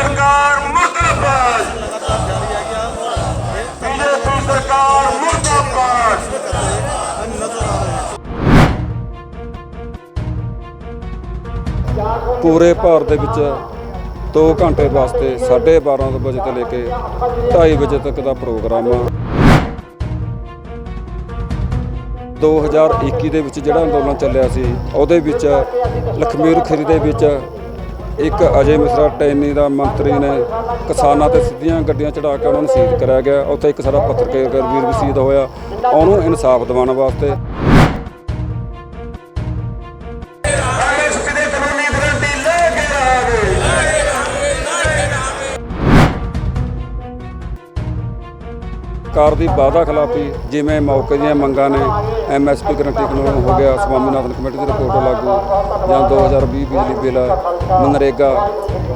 ਸਰਕਾਰ ਮੁਰਦਾਬਾਦ। ਬੀਜੇਪੀ ਸਰਕਾਰ ਮੁਰਦਾਬਾਦ। ਪੂਰੇ ਭਾਰਤ ਦੇ ਵਿੱਚ 2 ਘੰਟੇ ਵਾਸਤੇ 12:30 ਵਜੇ ਤੋਂ ਲੈ ਕੇ 2:30 ਵਜੇ ਤੱਕ ਦਾ ਪ੍ਰੋਗਰਾਮ ਆ। 2021 ਦੇ ਵਿੱਚ ਜਿਹੜਾ ਅੰਦੋਲਨ ਚੱਲਿਆ ਸੀ, ਉਹਦੇ ਵਿੱਚ ਲਖਮੀਰ ਖਰੀ ਦੇ ਵਿੱਚ ਇੱਕ ਅਜੇ ਮਿਸਰਾ ਟੈਨੀ ਦਾ ਮੰਤਰੀ ਨੇ ਕਿਸਾਨਾਂ ਤੇ ਸਿੱਧੀਆਂ ਗੱਡੀਆਂ ਚੜਾ ਕੇ ਉਹਨਾਂ ਨੂੰ ਸ਼ਹੀਦ ਕਰਾਇਆ ਗਿਆ। ਉੱਥੇ ਇੱਕ ਸਾਡਾ ਪੱਤਰਕਾਰ ਵੀਰ ਵੀ ਸ਼ਹੀਦ ਹੋਇਆ। ਉਹਨੂੰ ਇਨਸਾਫ ਦਿਵਾਉਣ ਵਾਸਤੇ ਸਰਕਾਰ ਦੀ ਵਾਅਦਾ ਖਿਲਾਫੀ ਜਿਵੇਂ ਮੌਕੇ ਦੀਆਂ ਮੰਗਾਂ ਨੇ ਐਮਐਸਪੀ ਗਰੰਟੀ ਕਾਨੂੰਨ ਹੋ ਗਿਆ, ਸਵਾਮੀਨਾਥਨ ਕਮੇਟੀ ਦੀ ਰਿਪੋਰਟ ਲਾਗੂ, ਜਾਂ 2020 ਬਿਜਲੀ ਬਿੱਲ, ਮਨਰੇਗਾ,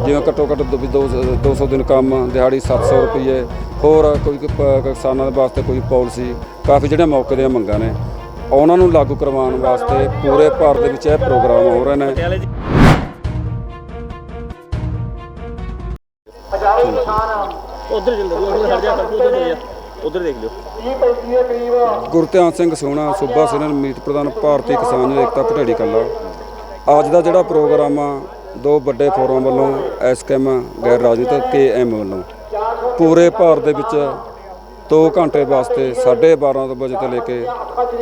ਜਿਵੇਂ ਘੱਟੋ ਘੱਟ ਦੋ- ਦੋ- 200 ਦਿਨ ਕੰਮ, ਦਿਹਾੜੀ 700 ਰੁਪਏ ਹੋਰ ਕੋਈ ਕਿਸਾਨਾਂ ਦੇ ਵਾਸਤੇ ਕੋਈ ਪਾਲਿਸੀ, ਕਾਫੀ ਜਿਹੜੀਆਂ ਮੌਕੇ ਦੀਆਂ ਮੰਗਾਂ ਨੇ, ਉਹਨਾਂ ਨੂੰ ਲਾਗੂ ਕਰਵਾਉਣ ਵਾਸਤੇ ਪੂਰੇ ਭਾਰਤ ਦੇ ਵਿੱਚ ਇਹ ਪ੍ਰੋਗਰਾਮ ਹੋ ਰਹੇ ਨੇ। ਉਧਰ ਚੱਲ, ਉਧਰ ਹਟ ਜਾ ਕਰਕੇ ਉਧਰ ਜਾ ਉਧਰ ਦੇਖ ਲਿਓ। ਗੁਰਧਿਆਨ ਸਿੰਘ ਸੋਹਣਾ, ਸੂਬਾ ਸੈਨਲ ਮੀਤ ਪ੍ਰਧਾਨ ਭਾਰਤੀ ਕਿਸਾਨ ਏਕਤਾ ਭਟੇੜੀ ਕੱਲਾ। ਅੱਜ ਦਾ ਜਿਹੜਾ ਪ੍ਰੋਗਰਾਮ ਆ, ਦੋ ਵੱਡੇ ਫੋਰਮ ਵੱਲੋਂ ਐਸਕੇਐਮ ਗੈਰ ਰਾਜਨੀਤਿਕ ਕੇਐਮ ਵੱਲੋਂ। ਪੂਰੇ ਭਾਰਤ ਦੇ ਵਿੱਚ 2 ਘੰਟੇ ਵਾਸਤੇ 12:30 ਵਜੇ ਤੋਂ ਲੈ ਕੇ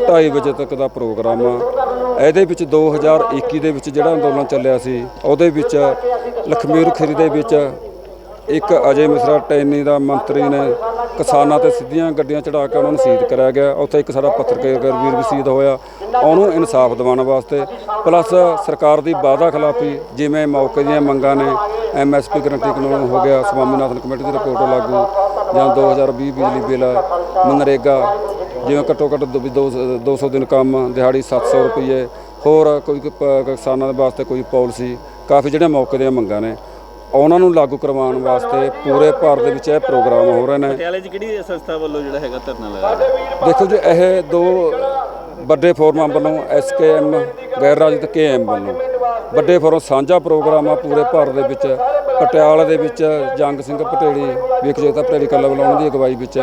2:30 ਵਜੇ ਤੱਕ ਦਾ ਪ੍ਰੋਗਰਾਮ ਆ। ਇਹਦੇ ਵਿੱਚ 2021 ਦੇ ਵਿੱਚ ਜਿਹੜਾ ਅੰਦੋਲਨ ਚੱਲਿਆ ਸੀ, ਉਹਦੇ ਵਿੱਚ ਲਖਮੀਰ ਖੇਰੀ ਦੇ ਵਿੱਚ ਇੱਕ ਅਜੇ ਮਿਸਰਾ ਟੈਨੀ ਦਾ ਮੰਤਰੀ ਨੇ ਕਿਸਾਨਾਂ ਤੇ ਸਿੱਧੀਆਂ ਗੱਡੀਆਂ ਚੜਾ ਕੇ ਉਹਨਾਂ ਨੂੰ ਸ਼ਹੀਦ ਕਰਾਇਆ ਗਿਆ। ਉੱਥੇ ਇੱਕ ਸਾਡਾ ਪੱਤਰਕਾਰ ਵੀਰ ਵੀ ਸ਼ਹੀਦ ਹੋਇਆ। ਉਹਨੂੰ ਇਨਸਾਫ ਦਿਵਾਉਣ ਵਾਸਤੇ ਪਲੱਸ ਸਰਕਾਰ ਦੀ ਵਾਅਦਾ ਖਿਲਾਫੀ ਜਿਵੇਂ ਮੌਕੇ ਦੀਆਂ ਮੰਗਾਂ ਨੇ ਐਮਐਸਪੀ ਗਰੰਟੀ ਕਾਨੂੰਨ ਹੋ ਗਿਆ, ਸਵਾਮੀਨਾਥਨ ਕਮੇਟੀ ਦੀ ਰਿਪੋਰਟ ਲਾਗੂ, ਜਾਂ 2020 ਬਿਜਲੀ ਬਿੱਲ, ਮਨਰੇਗਾ, ਜਿਵੇਂ ਘੱਟੋ ਘੱਟ ਦੋ- ਦੋ- 200 ਦਿਨ ਕੰਮ, ਦਿਹਾੜੀ 700 ਰੁਪਏ ਹੋਰ ਕੋਈ ਕਿਸਾਨਾਂ ਦੇ ਵਾਸਤੇ ਕੋਈ ਪਾਲਿਸੀ, ਕਾਫੀ ਜਿਹੜੇ ਮੌਕੇ ਦੀਆਂ ਮੰਗਾਂ ਨੇ। ਉਹਨਾਂ ਨੂੰ ਲਾਗੂ ਕਰਵਾਉਣ ਵਾਸਤੇ ਪੂਰੇ ਭਾਰਤ ਦੇ ਵਿੱਚ ਇਹ ਪ੍ਰੋਗਰਾਮ ਹੋ ਰਹੇ ਨੇ। ਪਟਿਆਲੇ 'ਚ ਕਿਹੜੀ ਸੰਸਥਾ ਵੱਲੋਂ ਜਿਹੜਾ ਹੈਗਾ ਧਰਨਾ ਲਗਾਇਆ? ਦੇਖੋ ਜੀ ਇਹ ਦੋ ਵੱਡੇ ਫੋਰਮਾਂ ਵੱਲੋਂ ਐਸਕੇਐਮ ਗੈਰ ਰਾਜਨੀਤਿਕ ਕੇਐਮ ਵੱਲੋਂ ਵੱਡੇ ਫੋਰਮ ਸਾਂਝਾ ਪ੍ਰੋਗਰਾਮ ਆ ਪੂਰੇ ਭਾਰਤ ਦੇ ਵਿੱਚ। ਪਟਿਆਲਾ ਦੇ ਵਿੱਚ ਜੰਗ ਸਿੰਘ ਪਟੇੜੀ ਵਿਕਜੇਤਾ ਪਟੇੜੀ ਕੱਲਾ ਵੱਲੋਂ ਦੀ ਅਗਵਾਈ ਵਿੱਚ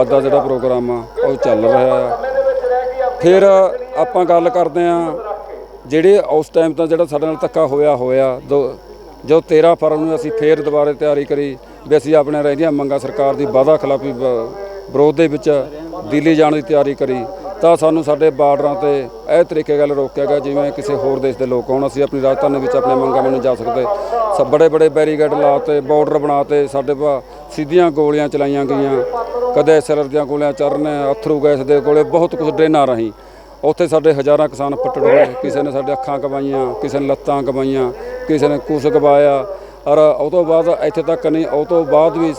ਅੱਜ ਦਾ ਜਿਹੜਾ ਪ੍ਰੋਗਰਾਮ ਆ ਉਹ ਚੱਲ ਰਿਹਾ ਆ। ਫਿਰ ਆਪਾਂ ਗੱਲ ਕਰਦੇ ਆ ਜਿਹੜੇ ਉਸ ਟਾਈਮ ਤਾਂ ਜਿਹੜਾ ਸਾਡੇ ਨਾਲ ਧੱਕਾ ਹੋਇਆ ਹੋਇਆ ਦੋ- ਜੋ 13 ਫਰਵਰੀ ਨੂੰ ਅਸੀਂ ਫੇਰ ਦੁਬਾਰੇ ਤਿਆਰੀ ਕਰੀ ਵੀ ਅਸੀਂ ਆਪਣੇ ਰਹਿੰਦੀਆਂ ਮੰਗਾਂ ਸਰਕਾਰ ਦੀ ਵਾਅਦਾ ਖਿਲਾਫੀ ਵਿਰੋਧ ਦੇ ਵਿੱਚ ਦਿੱਲੀ ਜਾਣ ਦੀ ਤਿਆਰੀ ਕਰੀ। ਤਾਂ ਸਾਨੂੰ ਸਾਡੇ ਬਾਰਡਰਾਂ ਤੇ ਇਹ ਤਰੀਕੇ ਗੱਲ ਰੋਕਿਆ ਗਿਆ ਜਿਵੇਂ ਕਿਸੇ ਹੋਰ ਦੇਸ਼ ਦੇ ਲੋਕ ਹੋਣ ਅਸੀਂ ਆਪਣੀ ਰਾਜਧਾਨੀ ਵਿੱਚ ਆਪਣੇ ਮੰਗਾਂ ਨੂੰ ਜਾ ਸਕਦੇ। ਸਭ ਬੜੇ ਬੜੇ ਬੈਰੀਗੇਡ ਲਾਤੇ, ਬਾਰਡਰ ਬਣਾਤੇ, ਸਾਡੇ ਪਾ ਸਿੱਧੀਆਂ ਗੋਲੀਆਂ ਚਲਾਈਆਂ ਗਈਆਂ। ਕਦੇ ਸਿਲਰ ਦੀਆਂ ਗੋਲੀਆਂ ਚਰਨ ਅਥਰੂ ਗੈਸ ਦੇ ਗੋਲੇ, ਬਹੁਤ ਕੁਝ ਡਰੇਨਾਂ ਰਹੀ। ਉੱਥੇ ਸਾਡੇ ਹਜ਼ਾਰਾਂ ਕਿਸਾਨ ਪੱਟੜ ਹੋਏ, ਕਿਸੇ ਨੇ ਸਾਡੇ ਅੱਖਾਂ ਗਵਾਈਆਂ, ਕਿਸੇ ਨੇ ਲੱਤਾਂ ਗਵਾਈਆਂ। ਕਿਸੇ ਨੇ ਕੁਸ ਗਵਾਇਆ। ਔਰ ਉਹ ਤੋਂ ਬਾਅਦ ਇੱਥੇ ਤੱਕ ਨਹੀਂ ਉਹ ਤੋਂ ਬਾਅਦ ਵੀ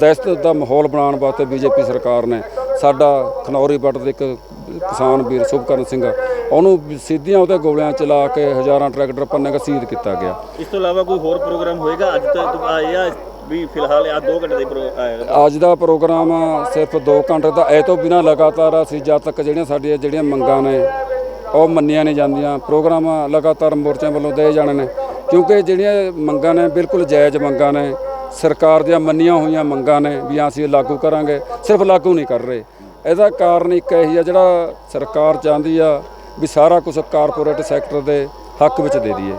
ਦਹਿਸ਼ਤ ਦਾ ਮਾਹੌਲ ਬਣਾਉਣ ਵਾਸਤੇ ਬੀਜੇਪੀ ਸਰਕਾਰ ਨੇ ਸਾਡਾ ਖਨੌਰੀ ਬੱਟ ਦੇ ਇੱਕ ਕਿਸਾਨ ਵੀਰ ਸੁਭਕਰਨ ਸਿੰਘ ਉਹਨੂੰ ਸਿੱਧੀਆਂ ਉਹਦੇ ਗੋਲੀਆਂ ਚਲਾ ਕੇ ਹਜ਼ਾਰਾਂ ਟਰੈਕਟਰ ਪੰਨੇ ਕ ਸ਼ਹੀਦ ਕੀਤਾ ਗਿਆ। ਇਸ ਤੋਂ ਇਲਾਵਾ ਕੋਈ ਹੋਰ ਪ੍ਰੋਗਰਾਮ ਹੋਏਗਾ? ਅੱਜ ਤੱਕ ਆਇਆ ਵੀ ਫਿਲਹਾਲ ਆ 2 ਘੰਟੇ ਦੇ ਅੱਜ ਦਾ ਪ੍ਰੋਗਰਾਮ ਸਿਰਫ 2 ਘੰਟੇ ਦਾ ਇਹ ਤੋਂ ਬਿਨਾ ਲਗਾਤਾਰ ਅਸੀਂ ਜਦ ਤੱਕ ਜਿਹੜੀਆਂ ਸਾਡੀਆਂ ਜਿਹੜੀਆਂ ਮੰਗਾਂ ਨੇ ਉਹ ਮੰਨੀਆਂ ਨਹੀਂ ਜਾਂਦੀਆਂ। ਪ੍ਰੋਗਰਾਮ ਲਗਾਤਾਰ ਮੋਰਚਿਆਂ ਵੱਲੋਂ ਦੇ ਜਾਣੇ ਨੇ। ਕਿਉਂਕਿ ਜਿਹੜੀਆਂ ਮੰਗਾਂ ਨੇ ਬਿਲਕੁਲ ਜਾਇਜ਼ ਮੰਗਾਂ ਨੇ, ਸਰਕਾਰ ਦੀਆਂ ਮੰਨੀਆਂ ਹੋਈਆਂ ਮੰਗਾਂ ਨੇ ਵੀ ਅਸੀਂ ਇਹ ਲਾਗੂ ਕਰਾਂਗੇ, ਸਿਰਫ ਲਾਗੂ ਨਹੀਂ ਕਰ ਰਹੇ। ਇਹਦਾ ਕਾਰਨ ਇੱਕ ਇਹੀ ਆ, ਜਿਹੜਾ ਸਰਕਾਰ ਚਾਹੁੰਦੀ ਆ ਵੀ ਸਾਰਾ ਕੁਝ ਕਾਰਪੋਰੇਟ ਸੈਕਟਰ ਦੇ ਹੱਕ ਵਿੱਚ ਦੇ ਦਈਏ।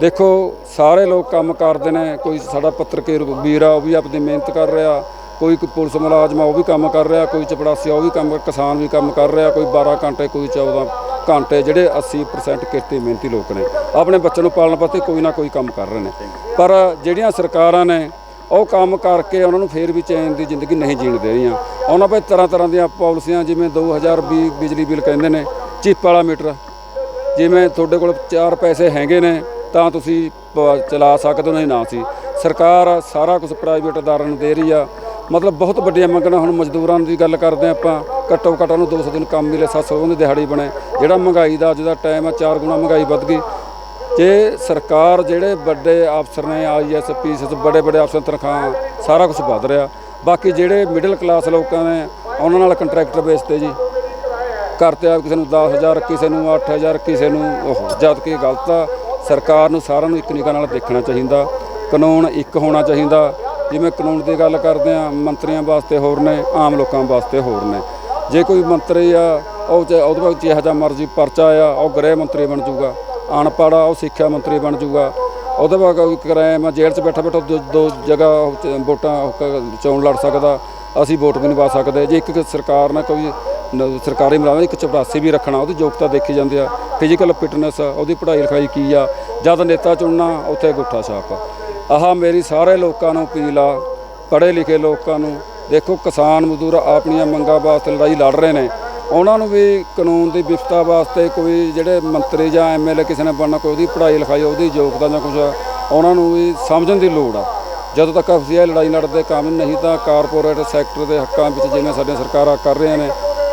ਦੇਖੋ, ਸਾਰੇ ਲੋਕ ਕੰਮ ਕਰਦੇ ਨੇ, ਕੋਈ ਸਾਡਾ ਪੱਤਰਕਾਰ ਵੀਰ ਆ, ਉਹ ਵੀ ਆਪਣੀ ਮਿਹਨਤ ਕਰ ਰਿਹਾ, ਕੋਈ ਪੁਲਿਸ ਮੁਲਾਜ਼ਮ ਉਹ ਵੀ ਕੰਮ ਕਰ ਰਿਹਾ, ਕੋਈ ਚਪੜਾਸੀ ਉਹ ਵੀ ਕੰਮ, ਕਿਸਾਨ ਵੀ ਕੰਮ ਕਰ ਰਿਹਾ, ਕੋਈ 12 ਘੰਟੇ, ਕੋਈ 14 ਘੰਟੇ ਜਿਹੜੇ 80% ਕਿਰਤੀ ਮਿਹਨਤੀ ਲੋਕ ਨੇ, ਆਪਣੇ ਬੱਚੇ ਨੂੰ ਪਾਲਣ ਵਾਸਤੇ ਕੋਈ ਨਾ ਕੋਈ ਕੰਮ ਕਰ ਰਹੇ ਨੇ। ਪਰ ਜਿਹੜੀਆਂ ਸਰਕਾਰਾਂ ਨੇ, ਉਹ ਕੰਮ ਕਰਕੇ ਉਹਨਾਂ ਨੂੰ ਫੇਰ ਵੀ ਚੈਨ ਦੀ ਜ਼ਿੰਦਗੀ ਨਹੀਂ ਜੀਣ ਦੇ ਰਹੀਆਂ। ਉਹਨਾਂ 'ਤੇ ਤਰ੍ਹਾਂ ਤਰ੍ਹਾਂ ਦੀਆਂ ਪਾਲਿਸੀਆਂ, ਜਿਵੇਂ 2020 ਬਿਜਲੀ ਬਿੱਲ ਕਹਿੰਦੇ ਨੇ, ਚਿੱਪ ਵਾਲਾ ਮੀਟਰ। ਜਿਵੇਂ ਤੁਹਾਡੇ ਕੋਲ ਚਾਰ ਪੈਸੇ ਹੈਗੇ ਨੇ, ਤਾਂ ਤੁਸੀਂ ਪ- ਚਲਾ ਸਕਦੇ ਹੋ, ਨਹੀਂ ਨਾ ਸੀ। ਸਰਕਾਰ ਸਾਰਾ ਕੁਝ ਪ੍ਰਾਈਵੇਟ ਅਦਾਰਿਆਂ ਨੂੰ ਦੇ ਰਹੀ ਆ। ਮਤਲਬ ਬਹੁਤ ਵੱਡੀਆਂ ਮੰਗਾਂ ਹੁਣ ਮਜ਼ਦੂਰਾਂ ਦੀ ਗੱਲ ਕਰਦੇ ਹਾਂ ਆਪਾਂ। ਘੱਟੋ ਘੱਟ ਉਹਨੂੰ 200 ਦਿਨ ਕੰਮ ਮਿਲੇ 700 ਦੀ ਦਿਹਾੜੀ ਬਣੇ। ਜਿਹੜਾ ਮਹਿੰਗਾਈ ਦਾ ਅੱਜ ਦਾ ਟਾਈਮ ਆ, ਚਾਰ ਗੁਣਾ ਮਹਿੰਗਾਈ ਵੱਧ ਗਈ। ਜੇ ਸਰਕਾਰ ਜਿਹੜੇ ਵੱਡੇ ਅਫਸਰ ਨੇ ਆਈਐਸ ਪੀਐਸ ਬੜੇ ਬੜੇ ਅਫਸਰ ਤਨਖਾਹ, ਸਾਰਾ ਕੁਝ ਵੱਧ ਰਿਹਾ। ਬਾਕੀ ਜਿਹੜੇ ਮਿਡਲ ਕਲਾਸ ਲੋਕਾਂ ਨੇ, ਉਹਨਾਂ ਨਾਲ ਕੰਟਰੈਕਟਰ ਬੇਸ ਤੇ ਜੀ। ਕਰਤੇ ਆ ਕਿਸੇ ਨੂੰ 10000 ਕਿਸੇ ਨੂੰ 8000 ਕਿਸੇ ਨੂੰ ਉਹ, ਜਦ ਕਿ ਗਲਤ ਆ। ਸਰਕਾਰ ਨੂੰ ਸਾਰਿਆਂ ਨੂੰ ਇੱਕ ਨਿਗਾਹ ਨਾਲ ਦੇਖਣਾ ਚਾਹੀਦਾ। ਕਾਨੂੰਨ ਇੱਕ ਹੋਣਾ ਚਾਹੀਦਾ। ਜਿਵੇਂ ਕਾਨੂੰਨ ਦੀ ਗੱਲ ਕਰਦੇ ਆ, ਮੰਤਰੀਆਂ ਵਾਸਤੇ ਹੋਰ ਨੇ, ਆਮ ਲੋਕਾਂ ਵਾਸਤੇ ਹੋਰ ਨੇ। ਜੇ ਕੋਈ ਮੰਤਰੀ ਆ, ਉਹ ਚ- ਉਹਦੇ ਵਿੱਚ ਜਿਹੋ ਜਿਹਾ ਮਰਜ਼ੀ ਪਰਚਾ ਆ, ਉਹ ਗ੍ਰਹਿ ਮੰਤਰੀ ਬਣ ਜਾਊਗਾ, ਅਨਪੜ੍ਹ ਆ, ਉਹ ਸਿੱਖਿਆ ਮੰਤਰੀ ਬਣ ਜਾਊਗਾ। ਉਹਦੇ ਬਾਅਦ ਕੋਈ ਕ੍ਰਾਈਮ ਜੇਲ੍ਹ 'ਚ ਬੈਠਾ ਬੈਠਾ, ਦੋ- ਦੋ ਜਗ੍ਹਾ ਵੋਟਾਂ ਚੋਣ ਲੜ ਸਕਦਾ, ਅਸੀਂ ਵੋਟ ਵੀ ਨਹੀਂ ਪਾ ਸਕਦੇ। ਜੇ ਇੱਕ ਸਰਕਾਰ ਨੇ ਕੋਈ ਨ- ਸਰਕਾਰੀ ਮੁਲਾਜ਼ਮ, ਇੱਕ ਚਪੜਾਸੀ ਵੀ ਰੱਖਣਾ, ਉਹਦੀ ਯੋਗਤਾ ਦੇਖੀ ਜਾਂਦੀ ਆ ਫਿਜ਼ੀਕਲ ਫਿਟਨੈਸ ਉਹਦੀ ਪੜ੍ਹਾਈ ਲਿਖਾਈ ਕੀ ਆ, ਜਦ ਨੇਤਾ ਚੁਣਨਾ, ਉੱਥੇ ਗੁੱਠਾ ਛਾਪ ਆਹ ਮੇਰੀ ਸਾਰੇ ਲੋਕਾਂ ਨੂੰ ਅਪੀਲ ਆ, ਪੜ੍ਹੇ ਲਿਖੇ ਲੋਕਾਂ ਨੂੰ ਦੇਖੋ, ਕਿਸਾਨ ਮਜ਼ਦੂਰ ਆਪਣੀਆਂ ਮੰਗਾਂ ਵਾਸਤੇ ਲੜਾਈ ਲੜ ਰਹੇ ਨੇ। ਉਹਨਾਂ ਨੂੰ ਵੀ ਕਾਨੂੰਨ ਦੀ ਵਿਫਤਾ ਵਾਸਤੇ ਕੋਈ ਜਿਹੜੇ ਮੰਤਰੀ ਜਾਂ ਐਮਐਲਏ ਕਿਸੇ ਨੇ ਬਣਨਾ, ਕੋਈ ਉਹਦੀ ਪੜ੍ਹਾਈ ਲਿਖਾਈ, ਉਹਦੀ ਯੋਗਤਾ ਜਾਂ ਕੁਝ ਉਹਨਾਂ ਨੂੰ ਵੀ ਸਮਝਣ ਦੀ ਲੋੜ ਆ। ਜਦੋਂ ਤੱਕ ਅਸੀਂ ਇਹ ਲੜਾਈ ਲੜਦੇ ਕੰਮ ਨਹੀਂ, ਤਾਂ ਕਾਰਪੋਰੇਟ ਸੈਕਟਰ ਦੇ ਹੱਕਾਂ ਵਿੱਚ ਜਿਵੇਂ ਸਾਡੀਆਂ ਸਰਕਾਰਾਂ ਕਰ ਰਹੀਆਂ ਨੇ,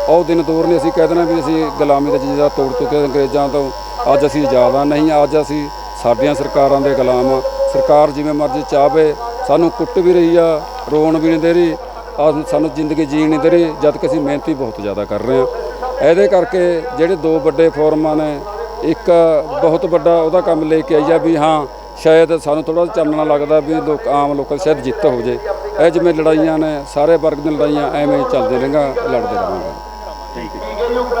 ਉਹ ਦਿਨ ਦੂਰ ਨਹੀਂ ਅਸੀਂ ਕਹਿ ਦੇਣਾ ਵੀ ਅਸੀਂ ਗੁਲਾਮੀ ਦਾ ਜੀਜਾ ਤੋੜ ਚੁੱਕੇ ਅੰਗਰੇਜ਼ਾਂ ਤੋਂ। ਅੱਜ ਅਸੀਂ ਜ਼ਿਆਦਾ ਨਹੀਂ, ਅੱਜ ਅਸੀਂ ਸਾਡੀਆਂ ਸਰਕਾਰਾਂ ਦੇ ਗੁਲਾਮ ਆ ਸਰਕਾਰ ਜਿਵੇਂ ਮਰਜ਼ੀ ਚਾਹਵੇ, ਸਾਨੂੰ ਕੁੱਟ ਵੀ ਰਹੀ ਆ, ਰੋਣ ਵੀ ਨਹੀਂ ਦੇ ਰਹੀ। ਆ ਸਾਨੂੰ ਜ਼ਿੰਦਗੀ ਜੀਣ ਨਹੀਂ ਦੇ ਰਹੀ, ਜਦ ਕਿ ਅਸੀਂ ਮਿਹਨਤ ਵੀ ਬਹੁਤ ਜ਼ਿਆਦਾ ਕਰ ਰਹੇ ਹਾਂ। ਇਹਦੇ ਕਰਕੇ ਜਿਹੜੇ ਦੋ ਵੱਡੇ ਫੋਰਮਾਂ ਨੇ, ਇੱਕ ਬਹੁਤ ਵੱਡਾ ਉਹਦਾ ਕੰਮ ਲੈ ਕੇ ਆਈ ਆ ਵੀ ਹਾਂ, ਸ਼ਾਇਦ ਸਾਨੂੰ ਥੋੜਾ ਚਾਨਣਾ ਲੱਗਦਾ ਵੀ ਲੋਕ, ਆਮ ਲੋਕਾਂ ਦੀ ਸ਼ਾਇਦ ਜਿੱਤ ਹੋ ਜੇ। ਇਹ ਜਿਵੇਂ ਲੜਾਈਆਂ ਨੇ, ਸਾਰੇ ਵਰਗ ਦੀਆਂ ਲੜਾਈਆਂ ਐਵੇਂ ਚੱਲਦੇ ਰਹਿੰਗਾ ਲੜਦੇ ਰਹਾਂਗੇ। Thank you